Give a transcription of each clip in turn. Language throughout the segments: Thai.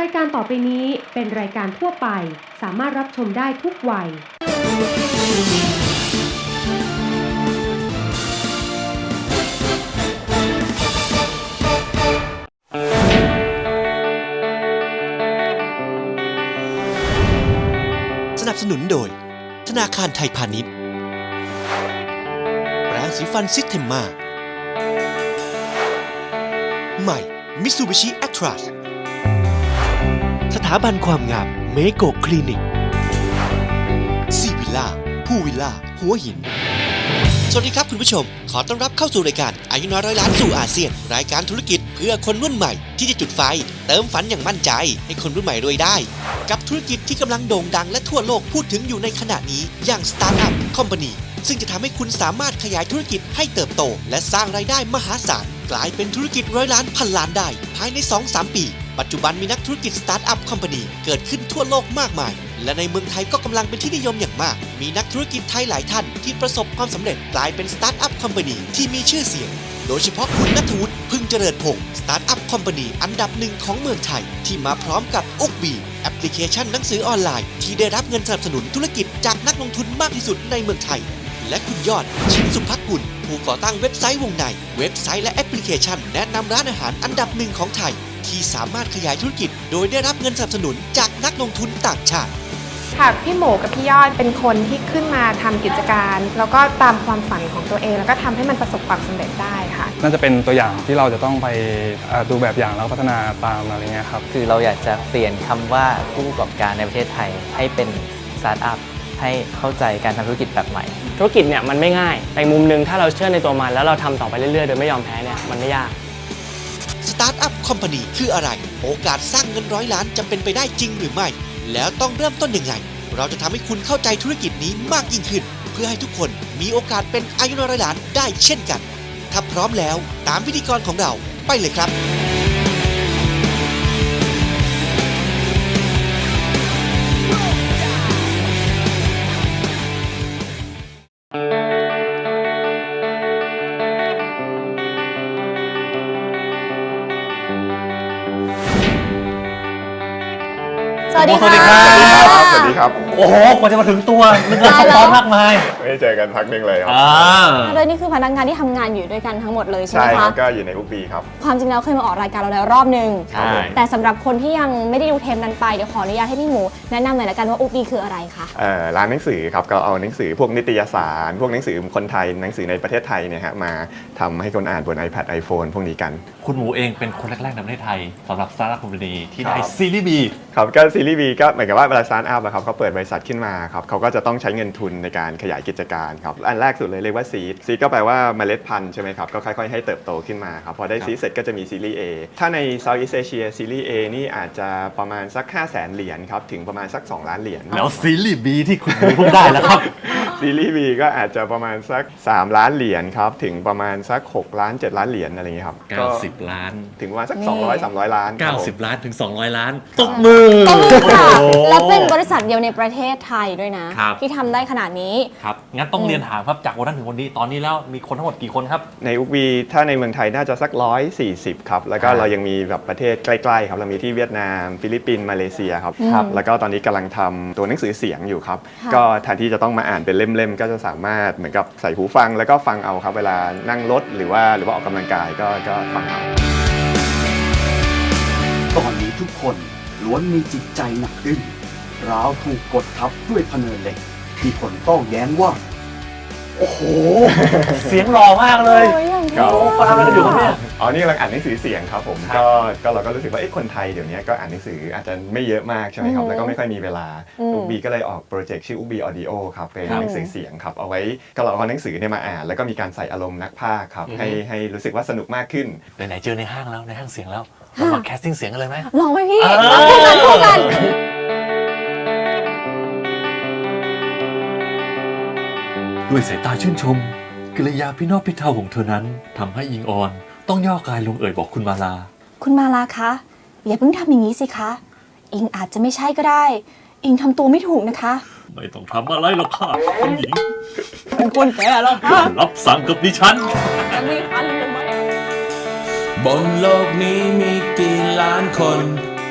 รายการต่อไปนี้เป็นรายการทั่วไป สามารถรับชมได้ทุกวัย สนับสนุนโดย ธนาคารไทยพาณิชย์ แปรงสีฟันซิสเทมมา ใหม่มิซูบิชิแอตราส สถาบันความงามเมโกคลินิกซีวิลล่าผู้วิลล่าหัวหิน สวัสดีครับคุณผู้ชม ขอต้อนรับเข้าสู่รายการอายุน้อยร้อยล้านสู่อาเซียน รายการธุรกิจเพื่อคนรุ่นใหม่ ที่จะจุดไฟ เติมฝันอย่างมั่นใจ ให้คนรุ่นใหม่รวยได้ กับธุรกิจที่กำลังโด่งดังและทั่วโลกพูดถึงอยู่ในขณะนี้อย่าง Startup Company ซึ่งจะทำให้คุณสามารถขยายธุรกิจให้เติบโต และสร้างรายได้มหาศาลกลายเป็นธุรกิจร้อยล้านพันล้านได้ ภายใน 2-3 ปี ปัจจุบันมีนักธุรกิจ Startup Company เกิดขึ้นทั่วโลกมากมาย และในเมืองไทยก็กำลังเป็นที่นิยมอย่างมาก มีนักธุรกิจไทยหลายท่านที่ประสบความสำเร็จกลายเป็น Startup Company ที่มีชื่อเสียง โดยเฉพาะคุณนัทวุฒิพึ่งเจริญพงศ์สตาร์ทอัพคอมพานีอันดับหนึ่งของเมืองไทย ที่มาพร้อมกับอุกบีแอปพลิเคชันหนังสือออนไลน์ที่ได้รับเงินสนับสนุนธุรกิจจากนักลงทุนมากที่สุดในเมืองไทย และคุณยอดชินสุภกุลผู้ก่อตั้งเว็บไซต์วงใน เว็บไซต์และแอปพลิเคชัน แนะนำร้านอาหารอันดับหนึ่งของไทย ที่สามารถขยายธุรกิจ โดยได้รับเงินสนับสนุนจากนักลงทุนต่างชาติ ค่ะพี่หมูกับพี่ยอดเป็นคนที่ขึ้นมาทำกิจการ แล้วก็ตามความฝันของตัวเอง แล้วก็ทำให้มันประสบความสำเร็จได้ค่ะ น่าจะเป็นตัวอย่างที่เราจะต้องไปเอ่อดูแบบอย่างแล้วก็พัฒนาตามอะไรเงี้ยครับ คือเราอยากจะเปลี่ยนคำว่าผู้ประกอบการในประเทศไทย ให้เป็นสตาร์ทอัพให้เข้าใจการทำธุรกิจแบบใหม่ ธุรกิจเนี่ยมันไม่ง่าย แต่มุมหนึ่งถ้าเราเชื่อในตัวมัน แล้วเราทำต่อไปเรื่อยๆ โดยไม่ยอมแพ้เนี่ยมันไม่ยาก สตาร์ทอัพคอมพานีคืออะไร โอกาสสร้างเงินร้อยล้านจะเป็นไปได้จริงหรือไม่ แล้วต้องเริ่มต้นยังไง เราจะทำให้คุณเข้าใจธุรกิจนี้มากยิ่งขึ้น เพื่อให้ทุกคนมีโอกาสเป็นอายุน้อยร้อยล้านได้เช่นกัน ถ้าพร้อมแล้วตามพิธีกรของเราไปเลยครับ สวัสดีสวัสดีค่ะครับ สวัสดีครับ โอ้โหกว่าจะมาถึงตัวนึกว่าซับซ้อนมากมายไม่ได้เจอกันพักหนึ่งเลยครับ อ่าเลยนี่คือพนักงานที่ทำงานอยู่ด้วยกันทั้งหมดเลยใช่ไหใช่มครัคะบก็อยู่ในอุปีครับ ความจริงแล้วเคยมาออกรายการเราแล้วรอบหนึ่งใช่ แต่สำหรับคนที่ยังไม่ได้ดูเทปนั้นไปเดี๋ยวขออนุญาตให้พี่หมูแนะนำหน่อยละกันว่าอุปีคืออะไรคะ เอ่อร้านหนังสือครับก็เอาหนังสือพวกนิตยสาร พวกหนังสือคนไทยหนังสือในประเทศไทยเนี่ยฮะมาทำให้คนอ่านบน iPad iPhone พวกนี้กัน คุณหมูเองเป็นคนแรกๆในประเทศไทยสำหรับสตาร์ทอัพคอมพานีที่ได้ครับ ซีรีส์บี ครับก็ซีรีส์ B ก็เหมือนกับว่าเวลาสตาร์ทอัพอะครับเขาเปิดบริษัทขึ้นมาครับเขาก็จะต้องใช้เงินทุนในการขยายกิจการครับอันแรกสุดเลยเรียกว่าซีดซีดก็แปลว่าเมล็ดพันธุ์ใช่ไหมครับก็ค่อยๆให้เติบโตขึ้นมาครับพอได้ซีดเสร็จก็จะมีซีรีส์ A ถ้าใน Southeast Asia ซีรีส์ A นี่อาจจะประมาณสัก 5 0 0 0 0 0เหรียญครับถึงประมาณสัก 2 ล้านเหรียญแล้วซีรีส์บีที่คุณหมูเพิ่งได้แล้วครับซีรีส์ B ก็อาจจะประมาณสัก 3 ล้านเหรียญครับถึงประมาณสัก 6 ล้าน 7 ล้านเหรียญอะไรอย่างเงี้ยครับก็90 ล้าน ถึงประมาณสักนี่200 300 ล้านครับผม 90 ล้านถึง 200 ล้านตบมือต้นค่ะ โอ้โหและเป็นบริษัทเดียวในประเทศไทยด้วยนะ ครับ ที่ทำได้ขนาดนี้ ครับ งั้นต้องเรียนถามครับ จากวันนั้นถึงวันนี้ ตอนนี้แล้วมีคนทั้งหมดกี่คนครับ ในอุกวีถ้าในเมืองไทยน่าจะสัก 140 ครับ แล้วก็อ่าเรายังมีแบบประเทศใกล้ๆครับ เรามีที่เวียดนาม ฟิลิปปินส์มาเลเซียครับ ครับ แล้วก็ตอนนี้กำลังทำตัวหนังสือเสียงอยู่ครับ ค่ะก็แทนที่จะต้องมาอ่านเป็นเล่มๆ ก็จะสามารถเหมือนกับใส่หูฟัง แล้วก็ฟังเอาครับเวลานั่งรถหรือว่าหรือว่าออกกำลังกายก็ก็ฟังเอา ตอนนี้ทุกคน ล้วนมีจิตใจหนักอึ้งราวถูกกดทับด้วยพเนินเหล็ก ที่คนโต้แย้งว่า โอ้โห เสียงหล่อมากเลยโอ้ยอย่างครับเท่เขาทำอะไรกันอยู่ครับเนี่ย อ๋อ นี่กำลังอ่านหนังสือเสียงครับผม ครับก็ ก็เราก็รู้สึกว่าเอ้คนไทยเดี๋ยวนี้ก็อ่านหนังสืออาจจะไม่เยอะมากใช่ไหมครับแล้วก็ไม่ค่อยมีเวลาอุบีก็เลยออกโปรเจกต์ชื่ออุบีออดิโอครับ เป็นหนังสือเสียงครับ เอาไว้ก็เราเอาหนังสือเนี่ยมาอ่าน แล้วก็มีการใส่อารมณ์นักพากย์ครับให้ให้รู้สึกว่าสนุกมากขึ้น ไหนๆเจอในห้างแล้วในห้างเสียงแล้ว เรามาแคสติ้งเสียงกันเลยไหม ลองไหมพี่เออ ลองคู่กันคู่กัน ด้วยสายตาชื่นชม กิริยาพี่นอบพี่เทาของเธอนั้นทำให้อิงออน ต้องย่อกายลงเอ่ยบอกคุณมาลา คุณมาลาคะ อย่าเพิ่งทำอย่างนี้สิคะ อิงอาจจะไม่ใช่ก็ได้ อิงทำตัวไม่ถูกนะคะ ไม่ต้องทำอะไรหรอกค่ะคุณหญิงเป็นคนแก่แล้วค่ะรับสั่งกับดิฉันจะไม่ทันเลยไหมบนโลกนี้มีกี่ล้าน คน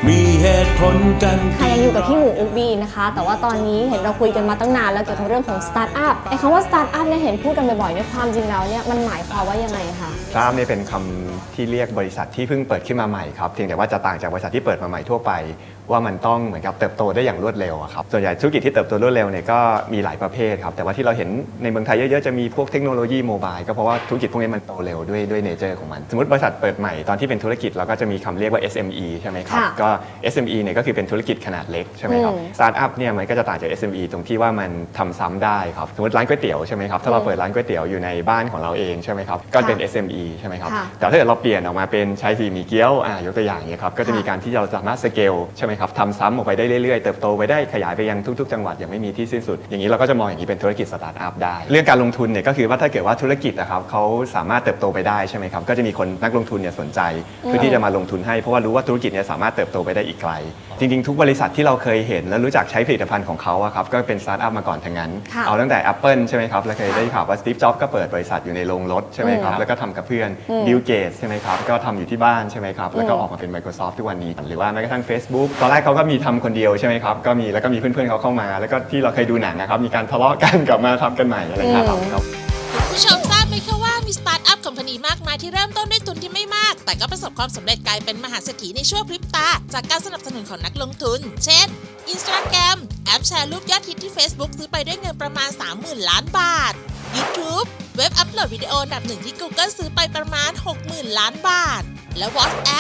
มีเหตุผลกัน ค่ะยังอยู่กับพี่หมูอุบบีนะคะ แต่ว่าตอนนี้เห็นเราคุยกันมาตั้งนานแล้วเกี่ยวกับเรื่องของสตาร์ทอัพไอ้คำว่าสตาร์ทอัพเนี่ยเห็นพูดกันบ่อยๆในยความจริงแล้วเนี่ยมันหมายความว่ายังไงคะสตาร์ทอัพเนี่ยเป็นคำที่เรียกบริษัทที่เพิ่งเปิดขึ้นมาใหม่ครับเพียงแต่ว่าจะต่างจากบริษัทที่เปิดมาใหม่ทั่วไป ว่ามันต้องเหมือนกับเติบโตได้อย่างรวดเร็วอะครับส่วนใหญ่ธุรกิจที่เติบโตรวดเร็วเนี่ยก็มีหลายประเภทครับแต่ว่าที่เราเห็นในเมืองไทยเยอะๆจะมีพวกเทคโนโลยีโมบายก็เพราะว่าธุรกิจพวกนี้มันโตเร็วด้วยด้วยเนเจอร์ของมัน สมมติบริษัทเปิดใหม่ตอนที่เป็นธุรกิจเราก็จะมีคำเรียกว่า SME ใช่ไหมครับค่ะก็ SME เนี่ยก็คือเป็นธุรกิจขนาดเล็กใช่ไหมครับอืมสตาร์ทอัพเนี่ยมันก็จะต่างจาก SME ตรงที่ว่ามันทำซ้ำได้ครับสมมติร้านก๋วยเตี๋ยวใช่ไหมครับถ้าเราเปิดร้านก๋วยเตี๋ยวอยู่ในบ้านของเราเองใช่ไหมครับก็เป็น SME ใช่ไหมครับค่ะแต่ถ้าเกิดเราเปลี่ยนออกมาเป็นใช้สีหมีเกี๊ยวอ่ายกตัวอย่างเนี้ยครับก็จะมีการที่เราสามารถสเกลใช่ไหมครับทำซ้ำออกไปได้เรื่อยๆ เติบโตไปได้ขยายไปยังทุกๆ จังหวัดอย่างไม่มีที่สิ้นสุด อย่างนี้เราก็จะมองอย่างนี้เป็นธุรกิจสตาร์ทอัพได้ เรื่องการลงทุนเนี่ยก็คือว่าถ้าเกิดว่าธุรกิจนะครับเขาสามารถเติบโตไปได้ใช่ไหมครับก็จะมีคนนักลงทุนเนี่ยสนใจเพื่อที่จะมาลงทุนให้เพราะว่ารู้ว่าธุรกิจเนี่ยสามารถเติบโตไปได้อีกไกล จริงๆ ทุกบริษัทที่เราเคยเห็นและรู้จักใช้ผลิตภัณฑ์ของเขาอะครับก็เป็นสตาร์ทอัพมาก่อนทั้งนั้น ค่ะ เอาตั้งแต่ Apple ใช่ไหมครับเราเคยได้ข่าวว่าสตีฟจ็อบก็เปิดบริษัทอยู่ในโรงรถใช่ไหมครับอืมแล้วก็ทำกับเพื่อนอืมบิลเกตใช่ไหมครับก็ทำอยู่ที่บ้านใช่ไหมครับแล้วก็อืมออกมาเป็น Microsoft ทุกวันนี้ หรือว่าแม้กระทั่ง Facebook ตอนแรกเขาก็มีทำคนเดียวใช่ไหมครับก็มีแล้วก็มีเพื่อนๆเขาเข้ามา แล้วก็ที่เราเคยดูหนังนะครับมีการทะเลาะกันกลับมาทำกันใหม่อะไรอย่างเงี้ยครับครับคุณผู้ชมทราบไหมคะว่ามีสตาร์ทอัพคอมพานีมากมายที่เริ่มต้นด้วยทุนที่ไม่มาก แต่ก็ประสบความสำเร็จกลายเป็นมหาเศรษฐีในชั่วพริบตา จากการสนับสนุนของนักลงทุน เช่น Instagram แอปแชร์รูปยอดฮิตที่ Facebook ซื้อไปด้วยเงินประมาณ 30,000 ล้านบาท YouTube เว็บอัปโหลดวิดีโออันดับหนึ่งที่ Google ซื้อไปประมาณ 60,000 ล้านบาท และ WhatsApp แอ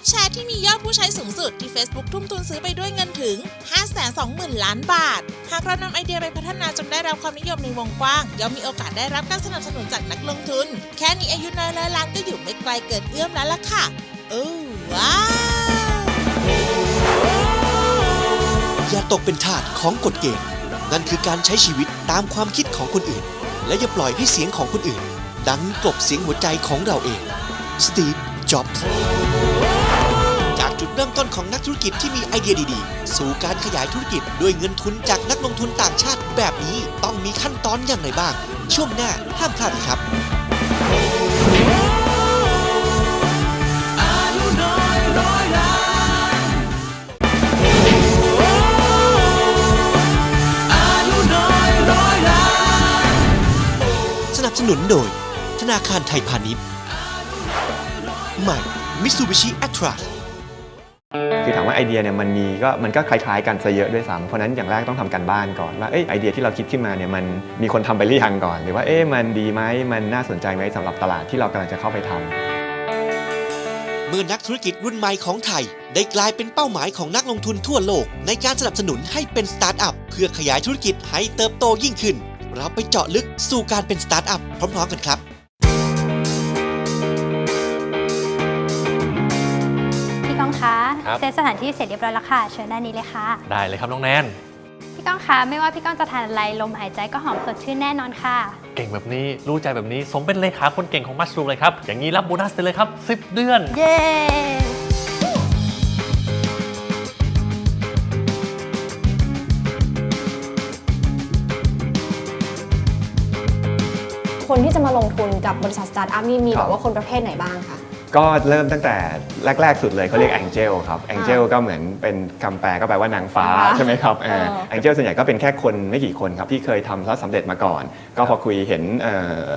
ปแชร์ที่มียอดผู้ใช้สูงสุดที่ Facebook ทุ่มทุนซื้อไปด้วยเงินถึง 520,000 ล้านบาท หากเรานำไอเดียไปพัฒนาจนได้รับความนิยมในวงกว้าง ย่อมมีโอกาสได้รับการสนับสนุนจากนักลงทุน แค่นี้อายุน้อยร้อยล้านก็อยู่ไม่ไกลเกินเอื้อมแล้วล่ะค่ะโอ้ว้าวอย่าตกเป็นทาสของกฎเกณฑ์นั่นคือการใช้ชีวิตตามความคิดของคนอื่น และอย่าปล่อยให้เสียงของคนอื่น ดังกลบเสียงหัวใจของเราเอง สตีฟ จ็อบส์จา เริ่มต้นของนักธุรกิจที่มีไอเดียดีๆ สู่การขยายธุรกิจด้วยเงินทุนจากนักลงทุนต่างชาติแบบนี้ต้องมีขั้นตอนอย่างไรบ้าง ช่วงหน้าห้ามพลาดครับสนับสนุนโดย ธนาคารไทยพาณิชย์ใหม่ Mitsubishi a t r a คือถามว่าไอเดียเนี่ยมันมีก็มันก็คล้ายๆกันซะเยอะด้วยซ้ำเพราะนั้นอย่างแรกต้องทำกันบ้านก่อนว่าเอ้ยไอเดียที่เราคิดขึ้นมาเนี่ยมันมีคนทำไปหรือยังก่อน หรือว่าเอ๊ะมันดีไหมมันน่าสนใจไหมสำหรับตลาดที่เรากำลังจะเข้าไปทำเมื่อนักธุรกิจรุ่นใหม่ของไทย ได้กลายเป็นเป้าหมายของนักลงทุนทั่วโลก ในการสนับสนุนให้เป็นสตาร์ทอัพเพื่อขยายธุรกิจให้เติบโตยิ่งขึ้น เราไปเจาะลึกสู่การเป็นสตาร์ทอัพพร้อมๆกันครับ เซตสถานที่เสร็จเรียบร้อยแล้วค่ะ เชิญด้านนี้เลยค่ะ ได้เลยครับน้องแนน พี่ก้องคะไม่ว่าพี่ก้องจะทานอะไรลมหายใจก็หอมสดชื่นแน่นอนค่ะ เก่งแบบนี้รู้ใจแบบนี้สมเป็นเลขาคนเก่งของมัชรูมเลยครับ อย่างนี้รับโบนัสไปเลยครับ 10 เดือน เย้คนที่จะมาลงทุนกับบริษัทสตาร์ทอัพนี่มีครัแบบบว่าคนประเภทไหนบ้างคะ ก็เริ่มตั้งแต่แรก ๆ สุดเลยเขาเรียกแองเจลครับแองเจลก็เหมือนเป็นคำแปลก็แปลว่านางฟ้าฟ้าใช่ไหมครับเออแองเจลส่วนใหญ่ก็เป็นแค่คนไม่กี่คนครับที่เคยทำแล้วสำเร็จมาก่อน ก็พอคุยเห็น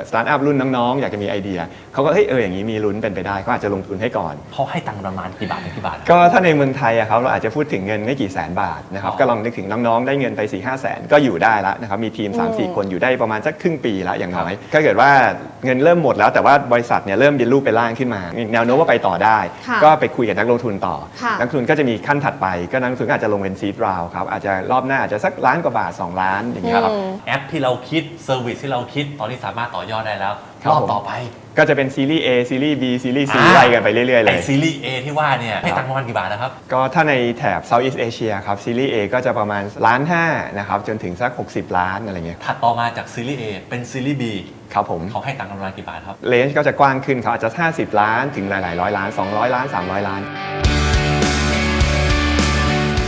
สตาร์ทอัพรุ่นน้องๆ อยากจะมีไอเดียเขาก็เฮ้ยเอออย่างนี้มีลุ้นเป็นไปได้เขาอาจจะลงทุนให้ก่อนเขาให้ตังค์ประมาณกี่บาทถึงกี่บาท ก็ถ้าในเมืองไทยอะครับเราอาจจะพูดถึงเงินไม่กี่แสนบาทนะครับอ๋อก็ลองนึกถึงน้องๆได้เงินไป4ี่ห้าแสนก็อยู่ได้แล้วนะครับมีทีมอืม3 4 คนอยู่ได้ประมาณสักครึ่งปีแล้วอย่างน้อยถ้าเกิดว่าเงินเริ่มหมดแล้วแต่ว่าบริษัทเนี่ยเริ่มเป็นรูปเป็นร่างขึ้นมามีแนวโน้มว่าไปต่อได้ ค่ะก็ไปคุยกับนักลงทุนต่อ ค่ะนักลงทุนก็จะมีขั้นถัดไป ก็นักลงทุนก็อาจจะลงเป็นซีดราวครับอาจจะรอบหน้าอาจจะสักล้านกว่าบาท 2 ล้านอย่างเงี้ยครับ อืม แอปที่เราคิดเซอร์วิสที่เราคิดตอนนี้สามารถต่อยอดได้แล้วครัรบอบผม ต่อไป ก็จะเป็นซีรีส์ A ซีรีส์ B ซีรีส์ C อ่า ไล่กันไปเรื่อยๆเลไอย ซีรีส์ A ที่ว่าเนี่ยให้ตังค์ประมาณกี่บาทนะครับ ก็ถ้าในแถบ Southeast Asia ครับซีรีส์ A ก็จะประมาณล้านห้านะครับจนถึงสัก 60 ล้านอะไรเงี้ย ถัดต่อมาจากซีรีส์ A เป็นซีรีส์ B ครับผมเขาให้ตังค์ประมาณกี่บาทครับ เลนจ์ก็จะกว้างขึ้นเขาอาจจะ 50 ล้านถึงหลายๆร้อยล้าน 200 ล้าน 300 ล้าน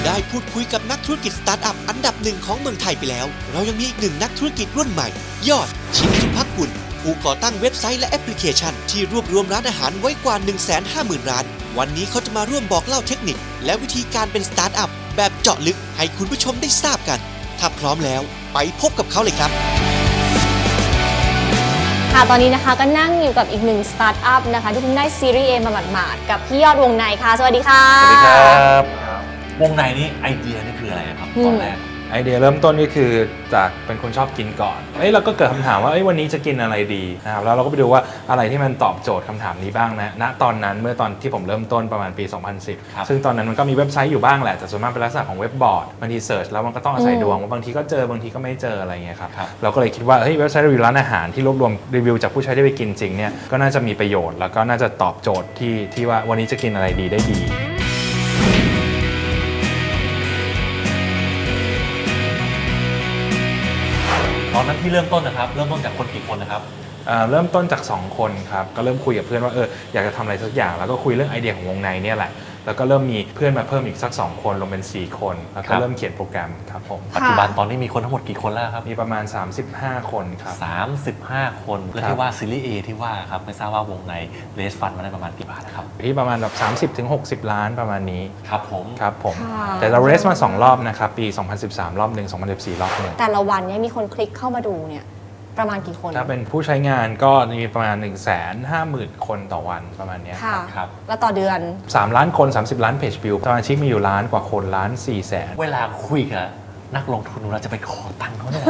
ได้พูดคุยกับนักธุรกิจสตาร์ทอัพอันดับหนึ่งของเมืองไทยไปแล้ว เรายังมีอีกหนึ่งนักธุรกิจรุ่นใหม่ ยอด ชินสุภกุลผู้ก่อตั้งเว็บไซต์และแอปพลิเคชัน ที่รวบรวมร้านอาหารไว้กว่า 150,000 ร้าน วันนี้เขาจะมาร่วมบอกเล่าเทคนิค และวิธีการเป็นสตาร์ทอัพแบบเจาะลึกให้คุณผู้ชมได้ทราบกัน ถ้าพร้อมแล้วไปพบกับเขาเลยครับ ค่ะตอนนี้นะคะก็นั่งอยู่กับอีกหนึ่งสตาร์ทอัพนะคะที่เพิ่งได้ซีรีส์เอมาหมาดๆกับพี่ยอดวงในค่ะ สวัสดีค่ะ สวัสดีครับ วงในนี้ไอเดียนี่คืออะไรครับตอนแรก ไอเดียเริ่มต้นก็คือจากเป็นคนชอบกินก่อนเอ้ยเราก็เกิดคำถามว่าเอ้ยวันนี้จะกินอะไรดีนะครับแล้วเราก็ไปดูว่าอะไรที่มันตอบโจทย์คำถามนี้บ้างนะณตอนนั้นเมื่อตอนที่ผมเริ่มต้นประมาณปี 2010 ซึ่งตอนนั้นมันก็มีเว็บไซต์อยู่บ้างแหละแต่ส่วนมากเป็นลักษณะของเว็บบอร์ดบางทีเสิร์ชแล้วมันก็ต้องอาศัยอืมดวงว่าบางทีก็เจอบางทีก็ไม่เจออะไรเงี้ยครับเราก็เลยคิดว่าเฮ้ยเว็บไซต์รีวิวร้านอาหารที่รวบรวมรีวิวจากผู้ใช้ที่ไปกินจริงเนี่ยก็น่าจะมีประโยชน์แล้วก็น่าจะตอบโจทย์ที่ที่ว่าวันนี้จะกินอะไรดีได้ดี ที่เริ่มต้นนะครับ เริ่มต้นจากคนกี่คนนะครับเอ่อเริ่มต้นจาก 2 คนครับ ก็เริ่มคุยกับเพื่อนว่าเอออยากจะทำอะไรสักอย่างแล้วก็คุยเรื่องไอเดียของวงในเนี่ยแหละ แล้วก็เริ่มมีเพื่อนมาเพิ่มอีกสัก 2 คนรวมเป็น 4 คน แล้วคก็รับเริ่มเขียนโปรแกรมครับผม ปัจจุบันตอนนี้มีคนทั้งหมดกี่คนแล้วครับ มีประมาณ 35 คนครับ35 คนและครับที่ว่าซีรีส์ A ที่ว่าครับไม่ทราบว่าวงในเลสฟันมาได้ประมาณกี่บาทนะครับที่ประมาณแบบ30ถึง60 ล้านประมาณนี้ครับผมครับผมค่ะแต่เราเรสมา 2 รอบนะครับปี 2013 รอบหนึ่ง2014 รอบหนึ่งแต่ละวันเนี่ยมีคนคลิกเข้ามาดูเนี่ย ประมาณกี่คน ถ้าเป็นผู้ใช้งานก็มีประมาณ 1 5 0 0 0 0 คนต่อวันประมาณเนี้ยค่ะ ครับ แล้วต่อเดือน 3 ล้านคน 30 ล้านเพจวิวสมาชิกมีอยู่ล้านกว่าคนล้าน4แสน เวลาคุยกับ นักลงทุนเราจะไปขอตังค์เขาเนี่ย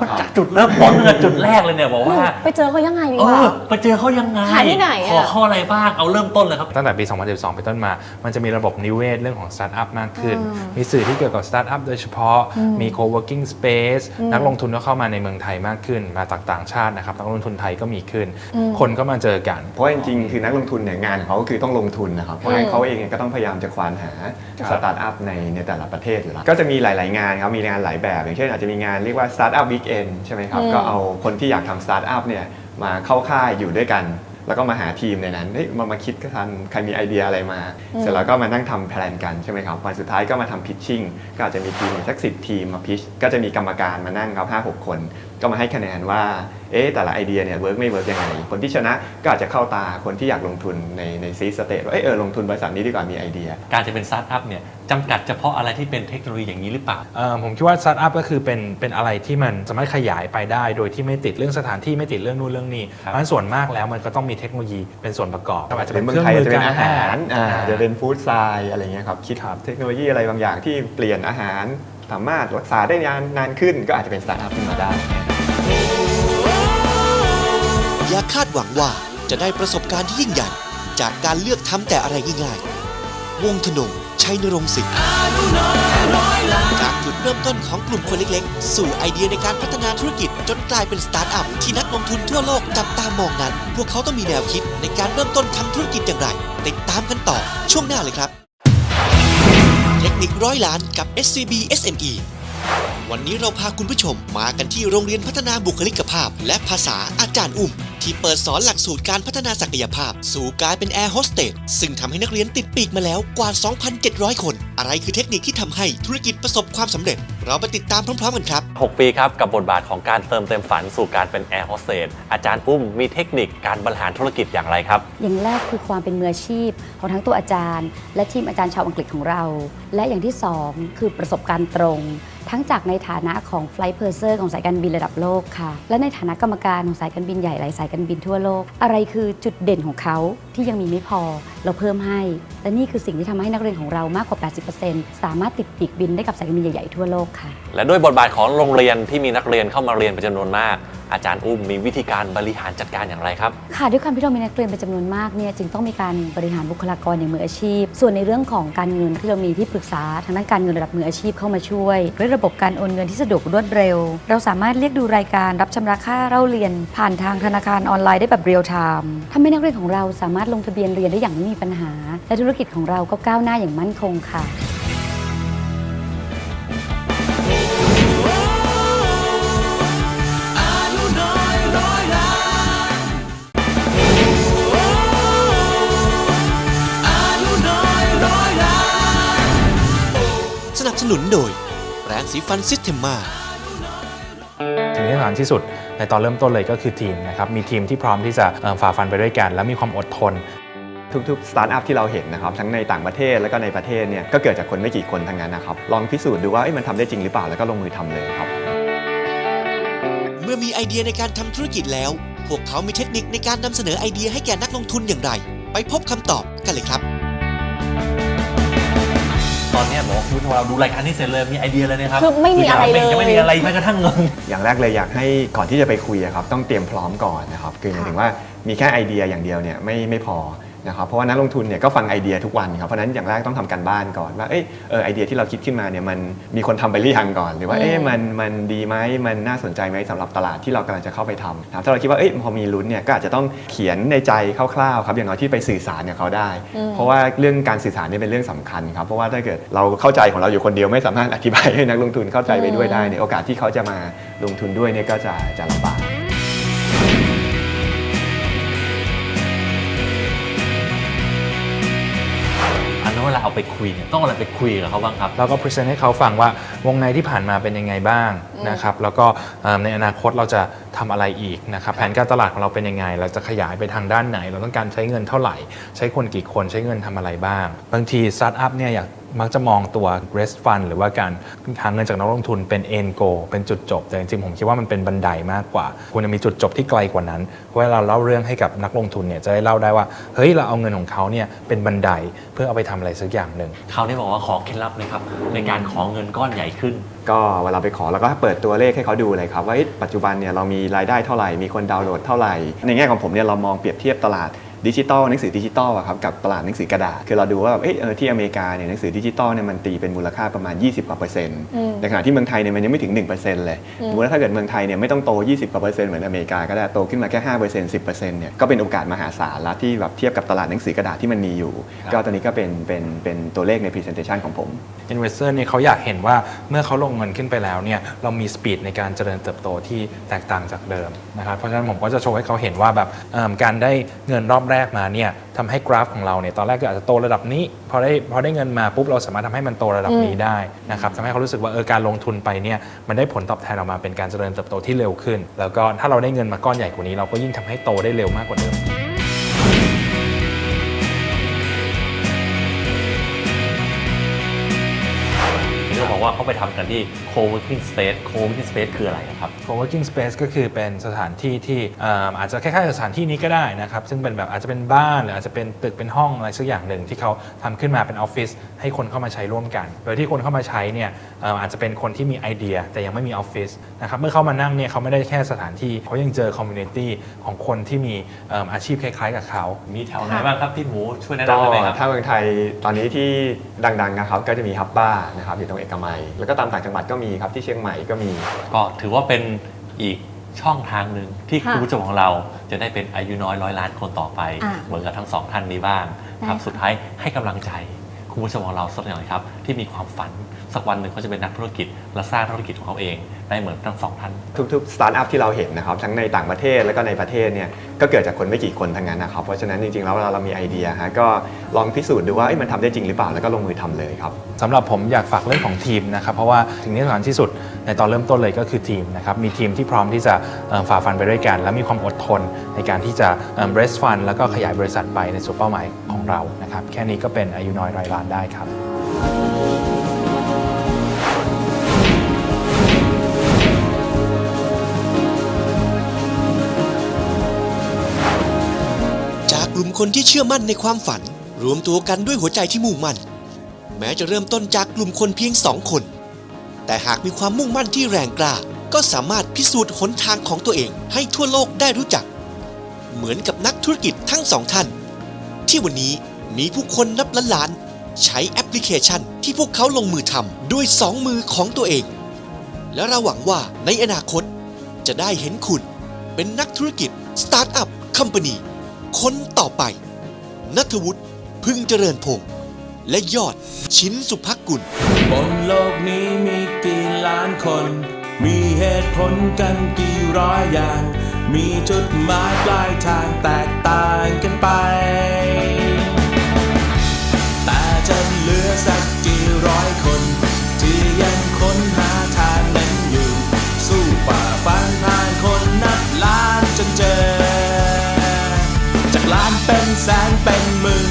มันจากจุดเริ่มต้นเลยจุดแรกเลยเนี่ยบอกว่า ไปเจอเขายังไงดีเอวะ อไปเจอเขายังไงหาที่ไหนอะ ขอข้ออะไรบ้าง เอาเริ่มต้นเลยครับ ตั้งแต่ปี 2012 เป็นต้นมา มันจะมีระบบนิเวศเรื่องของสตาร์ทอัพมากขึ้นอืมมีสื่อที่เกี่ยวกับสตาร์ทอัพโดยเฉพาะอืมมี co-working space อืมนักลงทุนก็เข้ามาในเมืองไทยมากขึ้น มาจากต่างชาตินะครับ นักลงทุนไทยก็มีขึ้น อืม คนก็มาเจอกัน เพราะว่าจริงๆ คือนักลงทุนเนี่ยงานของเขาก็คือต้องลงทุนนะครับ เพราะงั้นเขาเองเนี่ยก็ต้องพยายามจะควานหาครับสตาร์ทอัพในในแต่ละประเทศอยู่แล้วก็จะมีหลาย ๆ งานครับมีงานหลายแบบ อย่างเช่นอาจจะมีงานเรียกว่า Startup Weekend ใช่ไหมครับอืมก็เอาคนที่อยากทำสตาร์ทอัพเนี่ยมาเข้าค่ายอยู่ด้วยกัน แล้วก็มาหาทีมในนั้นเฮ้ยมามาคิดกันใครมีไอเดียอะไรมา เสร็จแล้วก็มานั่งทำแพลนกันใช่ไหมครับวันสุดท้ายก็มาทำพิชชิ่งก็อาจจะมีทีมสักสิทีมมาพิชก็จะมีกรรมการมานั่งครับห้าหกคน ก็มาให้คะแนนว่าเอ๊ะแต่ละไอเดียเนี่ยเวิร์กไม่เวิร์กยังไง คนที่ชนะก็อาจจะเข้าตาคนที่อยากลงทุนในในซีสเตทว่าเอยเออลงทุนบริษัทนี้ดีกว่ามีไอเดีย การจะเป็นสตาร์ทอัพเนี่ยจำกัดเฉพาะอะไรที่เป็นเทคโนโลยีอย่างนี้หรือเปล่าเอ่อผมคิดว่าสตาร์ทอัพก็คือเป็นเป็นอะไรที่มันสามารถขยายไปได้ โดยที่ไม่ติดเรื่องสถานที่ไม่ติดเรื่องนู่นเรื่องนี้เพราะฉะนั้นส่วนมากแล้วมันก็ต้องมีเทคโนโลยีเป็นส่วนประกอบอาจจะเป็เป็นนเมืเคองรื่องไทยมือาอจจะเป็นการอาอาหาหารรอ่าอ่าจะเป็นฟู้ดไซด์อะไรเงี้ยครับคิดเทคโนโลยีอะไรบางอย่างที่เปลี่ยนอาหาร สามารถรักษาได้นานนานขึ้น ก็อาจจะเป็นสตาร์ทอัพขึ้นมาได้ อย่าคาดหวังว่าจะได้ประสบการณ์ที่ยิ่งใหญ่ จากการเลือกทำแต่อะไรง่ายๆ วงธนงชัยนรงค์สิทธิ์จากจุดเริ่มต้นของกลุ่มคนเล็กๆ สู่ไอเดียในการพัฒนาธุรกิจ จนกลายเป็นสตาร์ทอัพที่นักลงทุนทั่วโลกจับตามองนั้น พวกเขาต้องมีแนวคิดในการเริ่มต้นทำธุรกิจอย่างไร ติดตามกันต่อช่วงหน้าเลยครับ เทคนิคร้อยล้านกับ SCB SME วันนี้เราพาคุณผู้ชมมากันที่โรงเรียนพัฒนาบุคลิกภาพ และภาษาอาจารย์อุ้ม ที่เปิดสอนหลักสูตรการพัฒนาศักยภาพ สู่การเป็นแอร์โฮสเตสซึ่งทำให้นักเรียนติดปีกมาแล้วกว่า 2,700 คน อะไรคือเทคนิคที่ทำให้ธุรกิจประสบความสำเร็จ เราไปติดตามพร้อมๆกันครับ 6 ปีครับกับบทบาทของการเติมเต็มฝันสู่การเป็นแอร์โฮสเตสอาจารย์อุ้มมีเทคนิคการบริหารธุรกิจอย่างไรครับอย่างแรกคือความเป็นมืออาชีพของทั้งตัวอาจารย์ และทีมอาจารย์ชาวอังกฤษของเรา และอย่างที่สองคือประสบการณ์ตรง ทั้งจากในฐานะของ Flight p u r s e r ของสายการบินระดับโลกค่ะ และในฐานะกรรมการของสายการบินใหญ่หลายสายการบินทั่วโลก อะไรคือจุดเด่นของเขาที่ยังมีไม่พอ เราเพิ่มให้ และนี่คือสิ่งที่ทำให้นักเรียนของเรามากกว่า 80%สามารถติดปีกบินได้กับสายการบินใหญ่ๆทั่วโลกค่ะ และด้วยบทบาทของโรงเรียนที่มีนักเรียนเข้ามาเรียนเป็นจำนวนมาก อาจารย์อุ้มมีวิธีการบริหารจัดการอย่างไรครับ ค่ะด้วยความที่เรามีนักเรียนเป็นจำนวนมากเนี่ยจึงต้องมีการบริหารบุคลากรอย่างมืออาชีพ ส่วนในเรื่องของการเงินที่เรามีที่ปรึกษาทางด้านการเงินระดับมืออาชีพเข้ามาช่วยด้วยระบบการโอนเงินที่สะดวกรวดเร็ว เราสามารถเรียกดูรายการรับชำระค่าเล่าเรียน ผ่านทางธนาคารออนไลน์ได้แบบเรียลไทม์ทำให้นักเรียนของเราสามารถลงทะเบียนเรียนได้อย่างไม่มีปัญหา และธุรกิจของเราก็ก้าวหน้าอย่างมั่นคงค่ะ นับสนุนโดยแปรงสีฟันซิสเทมมาสิ่งที่สำคัญที่สุดในตอนเริ่มต้นเลยก็คือทีมนะครับ มีทีมที่พร้อมที่จะเอ่อฝ่าฟันไปด้วยกัน และมีความอดทน ทุกๆสตาร์ทอัพที่เราเห็นนะครับ ทั้งในต่างประเทศแล้วก็ในประเทศเนี่ยก็เกิดจากคนไม่กี่คนทั้งนั้นนะครับ ลองพิสูจน์ดูว่าเอ้ยมันทำได้จริงหรือเปล่าแล้วก็ลงมือทำเลยครับ เมื่อมีไอเดียในการทำธุรกิจแล้ว พวกเขามีเทคนิคในการนำเสนอไอเดียให้แก่นักลงทุนอย่างไร ไปพบคำตอบกันเลยครับต อนเนี้ยบอกว่าคุณผู้ชมเราดูรายการที่เสร็จเลยมีไอเดียเลยนะครับคือไม่มีอะไรเลย ยังไม่มีอะไรแม้กระทั่งเงิน อย่างแรกเลยอยากให้ก่อนที่จะไปคุยอะครับต้องเตรียมพร้อมก่อนนะครับคือหมายถึงว่ามีแค่ไอเดียอย่างเดียวเนี่ยไม่ไม่พอ นะครับเพราะว่านักลงทุนเนี่ยก็ฟังไอเดียทุกวันครับเพราะฉะนั้นอย่างแรกต้องทำการบ้านก่อนว่าเอยเออไอเดียที่เราคิดขึ้นมาเนี่ยมันมีคนทำไปหรือยังก่อน หรือว่าเอ๊ะมันมันดีไหมมันน่าสนใจไหมสำหรับตลาดที่เรากำลังจะเข้าไปทำนะครับถ้าเราคิดว่าเอ้ยพอมีลุ้นเนี่ยก็อาจจะต้องเขียนในใจคร่าวๆครับอย่างน้อยที่ไปสื่อสารกับเขาได้อืมเพราะว่าเรื่องการสื่อสารเนี่ยเป็นเรื่องสำคัญครับเพราะว่าถ้าเกิดเราเข้าใจของเราอยู่คนเดียวไม่สามารถอธิบายให้นักลงทุนเข้าใจไปด้วยได้เนี่ยโอกาสที่เขาจะมาลงทุนด้วยเนี่ยก็จะจะลำบาก คุยเนี่ยต้องเอาอะไรไปคุยกับเขาบ้างครับแล้วก็พรีเซนต์ให้เขาฟังว่าวงในที่ผ่านมาเป็นยังไงบ้างนะครับแล้วก็เอ่อในอนาคตเราจะทำอะไรอีกนะครับแผนการตลาดของเราเป็นยังไง เราจะขยายไปทางด้านไหน เราต้องการใช้เงินเท่าไหร่ ใช้คนกี่คนใช้เงินทำอะไรบ้าง บางทีสตาร์ทอัพเนี่ยอยากมักจะมองตัว rest fund หรือว่าการหาเงินจากนักลงทุนเป็น end goal เป็นจุดจบ แต่จริงๆ ผมคิดว่ามันเป็นบันไดมากกว่าควรจะมีจุดจบที่ไกลกว่านั้นเวลาเราเล่าเรื่องให้กับนักลงทุนเนี่ยจะได้เล่าได้ว่าเฮ้ยเราเอาเงินของเขาเนี่ยเป็นบันไดเพื่อเอาไปทำอะไรสักอย่างหนึ่งเขาได้บอกว่าขอเคล็ดลับเลยครับในการขอเงินก้อนใหญ่ขึ้น ก็เวลาไปขอเราก็เปิดตัวเลขให้เขาดูเลยครับว่าปัจจุบันเนี่ยเรามีรายได้เท่าไหร่มีคนดาวน์โหลดเท่าไหร่ในแง่ของผมเนี่ยเรามองเปรียบเทียบตลาด ดิจิตอลหนังสือดิจิตอลอะครับกับตลาดหนังสือกระดาษ คือเราดูว่าแบบเอ๊ะเออที่อเมริกาเนี่ยหนังสือดิจิตอลเนี่ยมันตีเป็นมูลค่าประมาณ 20กว่าเปอร์เซ็นต์อืมในขณะที่เมืองไทยเนี่ยมันยังไม่ถึง 1%เลยอืมสมมติว่าถ้าเกิดเมืองไทยเนี่ยไม่ต้องโต 20กว่าเปอร์เซ็นต์เหมือนอเมริกาก็ได้โตขึ้นมาแค่5% 10%เนี่ยก็เป็นโอกาสมหาศาลแล้วที่แบบเทียบกับตลาดหนังสือกระดาษที่มันมีอยู่ ก็ตอนนี้ก็เป็นเป็นเป็นตัวเลขใน presentation ของผม Investor เนี่ยเขาอยากเห็นว่าเมื่อเขาลงเงินขึ้นไปแล้วเนี่ยเรามีสปีดในการเจริญเติบโตที่แตกต่างจากเดิมนะครับเพราะฉะนั้นผมก็จะโชว์ให้เขาเห็นว่าแบบเอิ่มการได้เงินรอบแรกมาเนี่ยทำให้กราฟของเราเนี่ยตอนแรกก็อาจจะโตระดับนี้พอได้พอได้เงินมาปุ๊บเราสามารถทำให้มันโตระดับนี้ได้นะครับทำให้เขารู้สึกว่าเออการลงทุนไปเนี่ยมันได้ผลตอบแทนออกมาเป็นการเจริญเติบโตที่เร็วขึ้น แล้วก็ถ้าเราได้เงินมาก้อนใหญ่กว่านี้ เราก็ยิ่งทำให้โตได้เร็วมากกว่าเดิม เขาไปทำกันที่ co-working space co-working space คืออะไรครับ co-working space ก็คือเป็นสถานที่ที่เอ่ออาจจะคล้ายๆกับสถานที่นี้ก็ได้นะครับ ซึ่งเป็นแบบอาจจะเป็นบ้านหรืออาจจะเป็นตึกเป็นห้องอะไรสักอย่างหนึ่งที่เขาทำขึ้นมาเป็นออฟฟิศให้คนเข้ามาใช้ร่วมกัน โดยที่คนเข้ามาใช้เนี่ยเอ่ออาจจะเป็นคนที่มีไอเดีย แต่ยังไม่มีออฟฟิศนะครับเมื่อเขามานั่งเนี่ยเขาไม่ได้แค่สถานที่เขายังเจอคอมมูนิตี้ของคนที่มีเอิ่มอาชีพคล้ายๆกับเขา มีแถวไหนบ้างครับพี่หมูช่วยแนะก็นำได้ไหมครับถ้าเมืองไทยตอนนี้ที่ดังๆนะครับก็จะมีฮับบ้านะครับอยู่ตรงเอกมัยแล้วก็ตามต่างจังหวัดก็มีครับที่เชียงใหม่ก็มี ก็ถือว่าเป็นอีกช่องทางหนึ่งที่ค่ะคุณผู้ชมของเราจะได้เป็นอายุน้อยร้อยล้านคนต่อไป อ่าเหมือนกับทั้งสองท่านนี้บ้างครับได้ค่ะ สุดท้ายให้กำลังใจคุณผู้ชมของเราสักหน่อยครับ ที่มีความฝัน สักวันหนึ่งเขาจะเป็นนักธุรกิจ และสร้างธุรกิจของเขาเอง ได้เหมือนทั้งสองท่าน ทุกๆสตาร์ทอัพที่เราเห็นนะครับทั้งในต่างประเทศแล้วก็ในประเทศเนี่ยก็เกิดจากคนไม่กี่คนทั้งนั้นนะครับเพราะฉะนั้นจริงๆแล้วเวลาเรามีไอเดียฮะก็ลองพิสูจน์ดูว่าเอ้ยมันทำได้จริงหรือเปล่าแล้วก็ลงมือทำเลยครับ สำหรับผมอยากฝากเรื่องของทีมนะครับ เพราะว่าสิ่งที่สำคัญที่สุดในตอนเริ่มต้นเลยก็คือทีมนะครับ มีทีมที่พร้อมที่จะเอิ่มฝ่าฟันไปด้วยกัน และมีความอดทนในการที่จะเอิ่ม raise fund แล้วก็ขยายบริษัทไปในสู่เป้าหมายของเรานะครับ แค่นี้ก็เป็นอายุน้อยร้อยล้านได้ครับ จากกลุ่มคนที่เชื่อมั่นในความฝัน รวมตัวกันด้วยหัวใจที่มุ่งมั่น แม้จะเริ่มต้นจากกลุ่มคนเพียงสองคน แต่หากมีความมุ่งมั่นที่แรงกล้า ก็สามารถพิสูจน์หนทางของตัวเองให้ทั่วโลกได้รู้จัก เหมือนกับนักธุรกิจทั้งสองท่าน ที่วันนี้มีผู้คนนับล้านล้าน ใช้แอปพลิเคชันที่พวกเขาลงมือทำด้วยสองมือของตัวเอง และเราหวังว่าในอนาคตจะได้เห็นคุณ เป็นนักธุรกิจสตาร์ทอัพคัมปานีคนต่อไปนัทวุฒิพึ่งเจริญพงศ์และยอดชินสุภักกุล บนโลกนี้มีกี่ล้านคน มีเหตุผลกันกี่ร้อยอย่าง มีจุดหมายปลายทางแตกต่างกันไป ร้อยคน ที่ยังค้นหาทางนั้นอยู่ สู้ป่าฟันผ่านคนนับล้านจนเจอ จากล้านเป็นแสนเป็นหมื่น